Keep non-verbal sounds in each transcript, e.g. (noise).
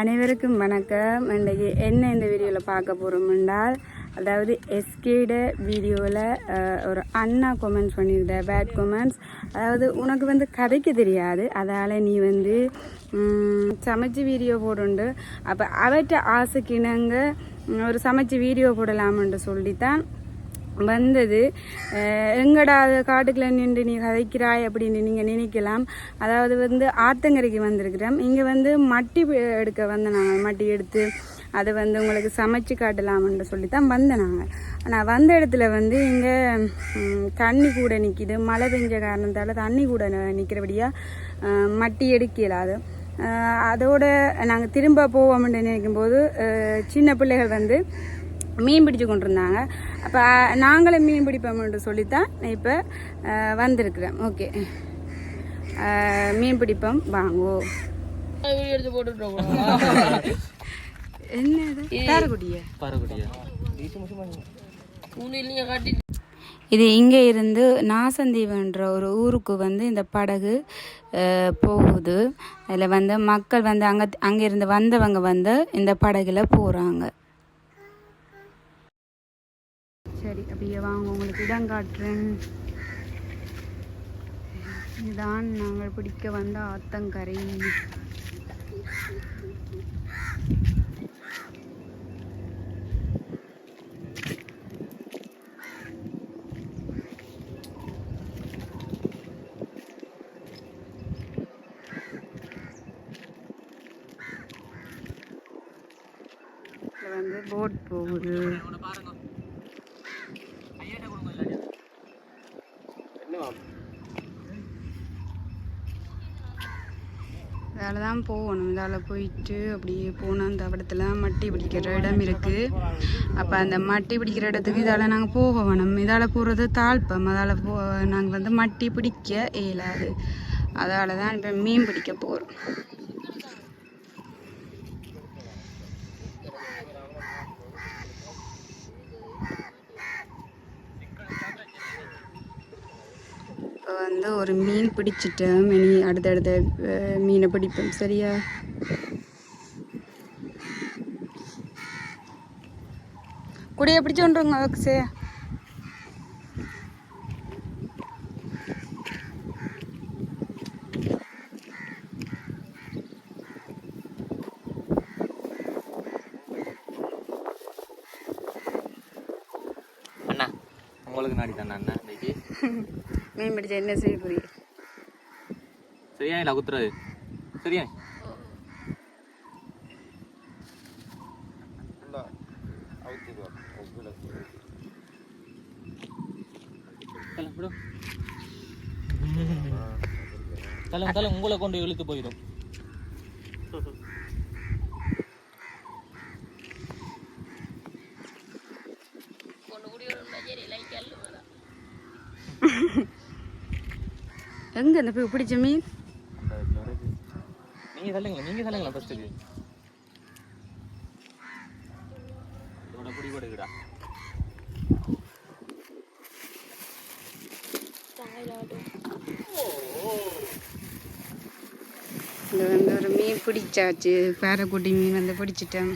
அனைவருக்கும் வணக்கம். இன்றைக்கு என்ன இந்த வீடியோவில் பார்க்க போகிறோம் என்றால் அதாவது எஸ்கேட வீடியோவில் ஒரு அண்ணா கமெண்ட்ஸ் பண்ணியிருந்த பேட் கமெண்ட்ஸ் அதாவது உனக்கு வந்து கதைக்க தெரியாது. அதால் நீ வந்து சமைச்சு வீடியோ போடுண்டு. அப்போ அவற்ற ஆசைக்கு இணங்க ஒரு சமைச்சு வீடியோ போடலாம்னு சொல்லித்தான் வந்தது. எங்கடா அது காட்டுக்குள்ள நின்று நீ கதைக்கிறாய் அப்படின்னு நீங்கள் நினைக்கலாம். அதாவது வந்து ஆத்தங்கரைக்கு வந்திருக்கிறோம். இங்கே வந்து மட்டி எடுக்க வந்த நாங்கள் மட்டி எடுத்து அதை வந்து உங்களுக்கு சமைச்சு காட்டலாம்னு சொல்லி தான் வந்த நாங்கள் ஆனால் வந்த இடத்துல வந்து இங்கே தண்ணி கூட நிற்கிது மழை பெஞ்ச காரணத்தால் தண்ணி கூட நிற்கிறபடியாக மட்டி எடுக்கலாது அஹ் அதோட நாங்கள் திரும்ப போவோம்னு நினைக்கும் போது சின்ன பிள்ளைகள் வந்து மீன் பிடிச்சு கொண்டிருந்தாங்க. அப்போ நாங்களும் மீன் பிடிப்போம்னு சொல்லித்தான் இப்போ வந்திருக்கிறேன். ஓகே. மீன் பிடிப்போம். வாங்கோ. எடுத்து என்னது இது இங்கே இருந்து நாசந்தீவுன்ற ஒரு ஊருக்கு வந்து இந்த படகு போகுது. அதில் வந்து மக்கள் வந்து அங்கே அங்கேருந்து வந்தவங்க வந்து இந்த படகுல போகிறாங்க அப்படியே வாங்க உங்களுக்கு இடம் காட்டுறேன். இதுதான் நாங்கள் பிடிக்க வந்த ஆத்தங்கரை. வந்து போட் போகுது. இதால் தான் போகணும். இதால் போயிட்டு அப்படியே போனால் அந்த இடத்துல மட்டி பிடிக்கிற இடம் இருக்குது அப்போ அந்த மட்டி பிடிக்கிற இடத்துக்கு இதால் நாங்கள் போக வேணும். இதால் போகிறது தாழ்ப்பம். அதால் போ நாங்கள் வந்து மட்டி பிடிக்க இயலாது. அதால் தான் இப்போ மீன் பிடிக்க போகிறோம் வந்து ஒரு மீன் பிடிச்சிட்டேன். இனி அடுத்தடுத்த மீனை பிடிப்போம். சரியா? குடியை பிடிச்சு கொண்டுருங்க அக்ஸே அண்ணா உங்களுக்கு நாடி தானே அண்ணா இன்னைக்கு? (laughs) மீன் பிடிச்ச என்ன செய்ய புரியுது சரியா இல்லை குத்துறது சரியா. தலை தலை உங்களை கொண்டு இழுத்து போயிடும் எங்க இந்த பி- பிடிச்ச மீன்? நீங்க சொல்லுங்களா நீங்க சொல்லுங்களா ஃபர்ஸ்ட் இதோட பிடி இந்த வந்து ஒரு மீன் பிடிச்சாச்சு. பேரக்குட்டி மீன் வந்து பிடிச்சிட்டேன்.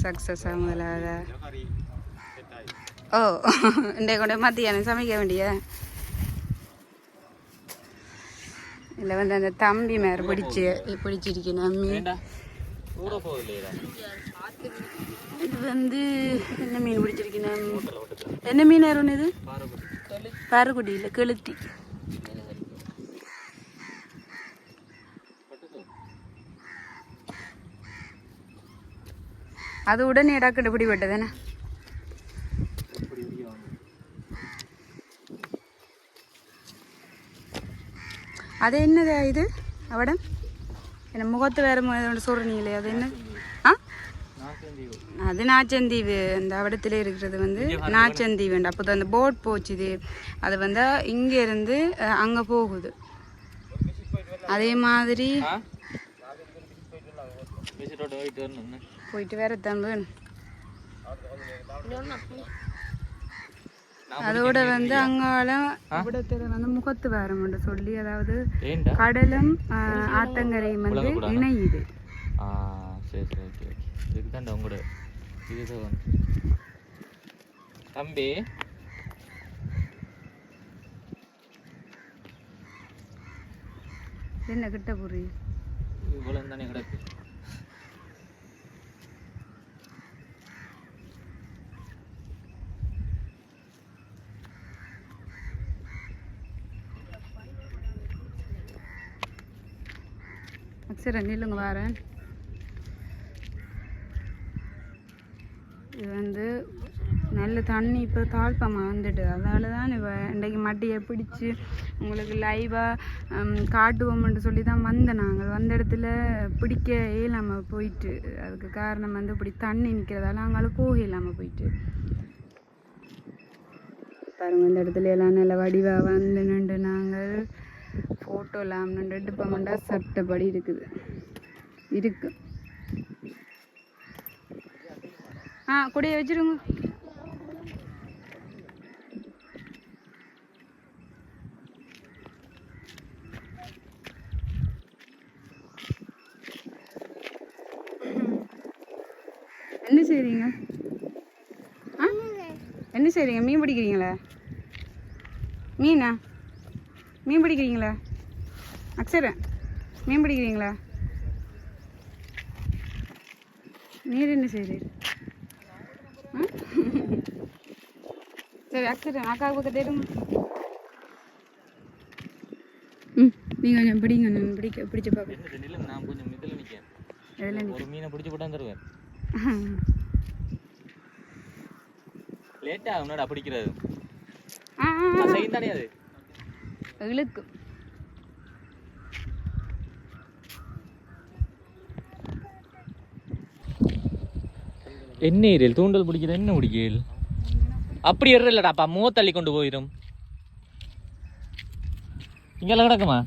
சக்ஸஸ் முதலாக ஓ (laughs) இன்றைய கொண்டு மத்தியானம் சமைக்க வேண்டிய இதில் வந்து அந்த தம்பி மேலே பிடிச்சி கூட போகலையா இது வந்து என்ன மீன் பிடிச்சிருக்கேன் என்ன மீன் யாரும் இது? பாருக்குடி இல்லை கெளுத்தி. அது உடனே டக்குன்னு பிடிபட்டதானே அது என்னது இது? அவடம் என்ன முகத்து வேற சொல்றீங்களே அது என்ன? ஆ? அது நாச்சந்தீவு. அந்த அவடத்துல இருக்கிறது வந்து நாச்சந்தீவு அப்போ அந்த போட் போச்சுது அது வந்து இங்க இருந்து அஹ், அங்க போகுது. அதே மாதிரி போயிட்டு வேற தம்பு. அதோட வந்து அங்கால இவிடத்துல வந்து முகத்து வாரம்னு சொல்லி அதாவது கடலும் ஆத்தங்கரையும் வந்து. இணையுது. ஆ சரி சரி ஓகே ஓகே. இதுக்கு தாண்டா உங்களோட இதுதான் தம்பி? என்ன கிட்ட புரி இவ்வளோ தானே கிடக்கு? சரி நில்லுங்க வரேன். இது வந்து நல்ல தண்ணி இப்போ தாழ்ப்பமாக வந்துட்டு. அதால தான் இப்போ இன்றைக்கு மட்டியை பிடிச்சி உங்களுக்கு லைவாக காட்டுவோம்னு சொல்லி தான் வந்தேன் நாங்கள் வந்த இடத்துல பிடிக்க இல்லாமல் போயிட்டு. அதுக்கு காரணம் வந்து இப்படி தண்ணி நிற்கிறதால அவங்களால போக இல்லாமல் போயிட்டு. பாருங்க இந்த இடத்துல எல்லாம் நல்ல வடிவாக வந்து நின்று நாங்கள் ஃபோட்டோ இல்லாமல் ரெண்டு பமெண்டாக சட்டப்படி இருக்குது. இருக்கு. ஆ கொடியை வச்சிருங்க. என்ன செய்றீங்க? ஆ? என்ன செய்றீங்க? மீன் பிடிக்கிறீங்களா? மீனா? மீன் பிடிக்கிறீங்களா? அக்ஷரா மீன் பிடிக்கிறீங்களா? நீர் என்ன செய்கிறீர் சரி அக்ஷரா அக்கா பக்கத்து எடுங்க ம் நீங்கள் கொஞ்சம் பிடிங்க நான் பிடிக்க பிடிச்சு பார்ப்பேன். நான் கொஞ்சம் இதில் நிற்கேன் எதில் ஒரு மீனை பிடிச்சி போட்டு நிற்க லேட்டாக (laughs) உன்னோட பிடிக்கிறது. ஆ ஆ, செய்யும் தானே அது ஆ இழுக்கு என்ன ஏரியல் தூண்டல் பிடிக்கிற என்ன பிடிக்கல் அப்படி இல்லடாப்பா முக தள்ளி கொண்டு போயிடும் இங்கெல்லாம் கிடக்குமா?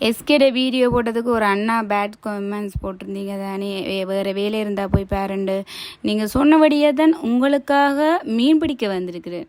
எஸ்கேட வீடியோ போட்டதுக்கு ஒரு அண்ணா பேட் கமெண்ட்ஸ் போட்டிருந்தீங்க தானே. வேற வேலை இருந்தால் போய் பாருண்டு. நீங்கள் சொன்னபடியே தான் உங்களுக்காக மீன் பிடிக்க வந்திருக்கிறேன்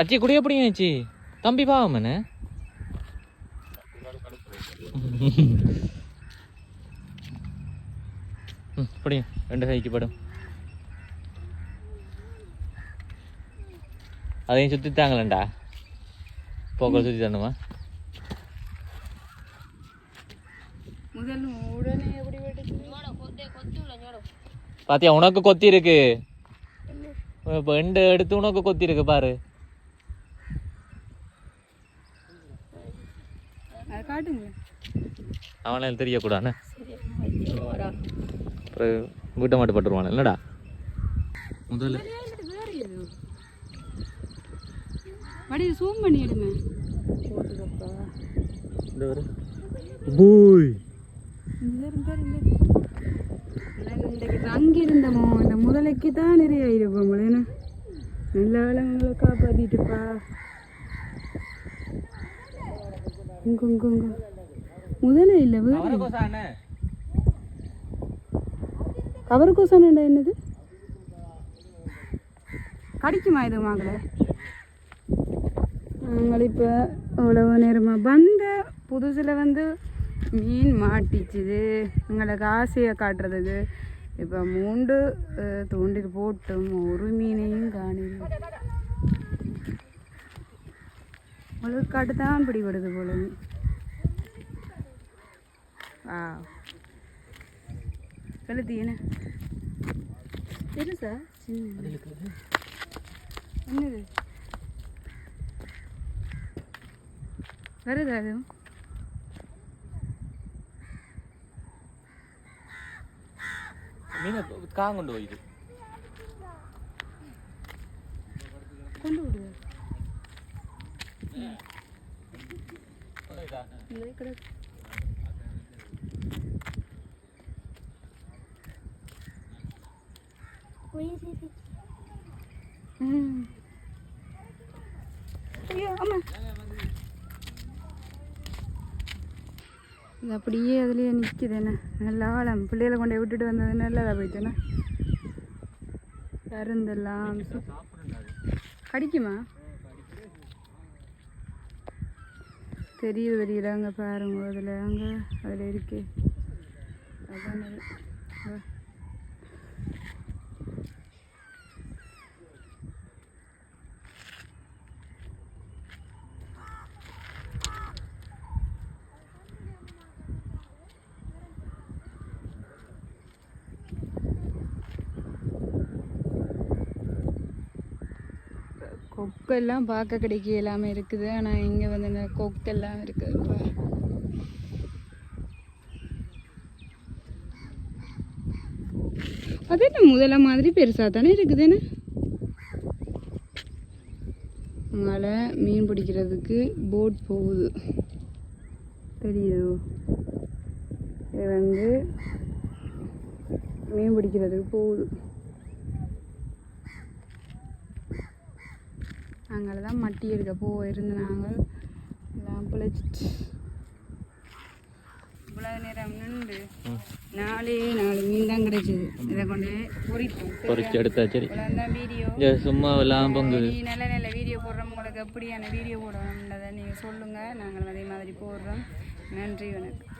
அச்சி குடைய பிடிங்க ஆச்சி தம்பி பாவமனே? ம் பிடிங்க ரெண்டு கைக்கு படும் அதையும் சுற்றி தாங்களேண்டா போக்கள் சுற்றி தரணுமா? பாத்தியா உனக்கு கொத்தி இருக்கு. இப்போ எண்டு எடுத்து உனக்கு கொத்தி இருக்கு பாரு. அவனால தெரியக்கூடாது அப்புறம் வீட்டை மாட்டு பட்டுருவான் இல்லடா முதல்ல. வேற எது வடி சூம் பண்ணிடுங்க போட்டுக்கப்பா. இந்த ஒரு பூய். தங்கி இருந்தமோ இந்த முதலைக்கு தான் நிறைய இருப்போம் நல்ல வேலை உங்களை காப்பாத்திட்டுப்பா. முதலே இல்லை வேறு. கவர் கோசானண்டா என்னது? கடிக்குமா இது மகளே நாங்கள் இப்போ அவ்வளவு நேரமாக வந்த புதுசில் வந்து மீன் மாட்டிச்சுது. எங்களுக்கு ஆசையை காட்டுறதுக்கு. இப்போ மூண்டு தூண்டில் போட்டும். ஒரு மீனையும் காணில் உங்களுக்கு காட்டு தான் பிடிபடுது போல ஆ கழுத்து என்ன பெருசா என்னது? வருதா அது? மீனை காங்கொண்டு போயிது கொண்டு விடுது அம்மா. இது அப்படியே அதுலயே நிற்கிது என்ன? நல்லா ஆழம். பிள்ளைகளை கொண்டு விட்டுட்டு வந்தது நல்லதா போயிட்டேன்னா கருந்தெல்லாம். கடிக்குமா? தெரியுது தெரியல அங்கே பாருங்க அதில் அங்கே அதில் இருக்கு. அதான் அது. பார்க்க கிடைக்க எல்லாமே இருக்குது. ஆனால் இங்கே வந்து இந்த கொக்கெல்லாம் இருக்குது அது என்ன முதல்ல மாதிரி பெருசாக தானே இருக்குது என்ன? மீன் பிடிக்கிறதுக்கு போட் போகுது. தெரியுதோ? இது வந்து மீன் பிடிக்கிறதுக்கு போகுது. அங்கே தான் மட்டி எடுக்க போயிருந்து நாங்கள் எல்லாம் பிழைச்சிட்டு இவ்வளோ நேரம் நின்று நாலே நாலு மீன் தான் கிடைச்சிது. இதை கொண்டு பொறிப்போம். பொறிச்சு எடுத்தா சரி. வீடியோ. சும்மா எல்லாம் பொங்குது நல்ல நல்ல வீடியோ போடுறோம். உங்களுக்கு எப்படியான வீடியோ போடணுன்றதை நீங்கள் சொல்லுங்கள் நாங்கள் அதே மாதிரி போடுறோம். நன்றி வணக்கம்.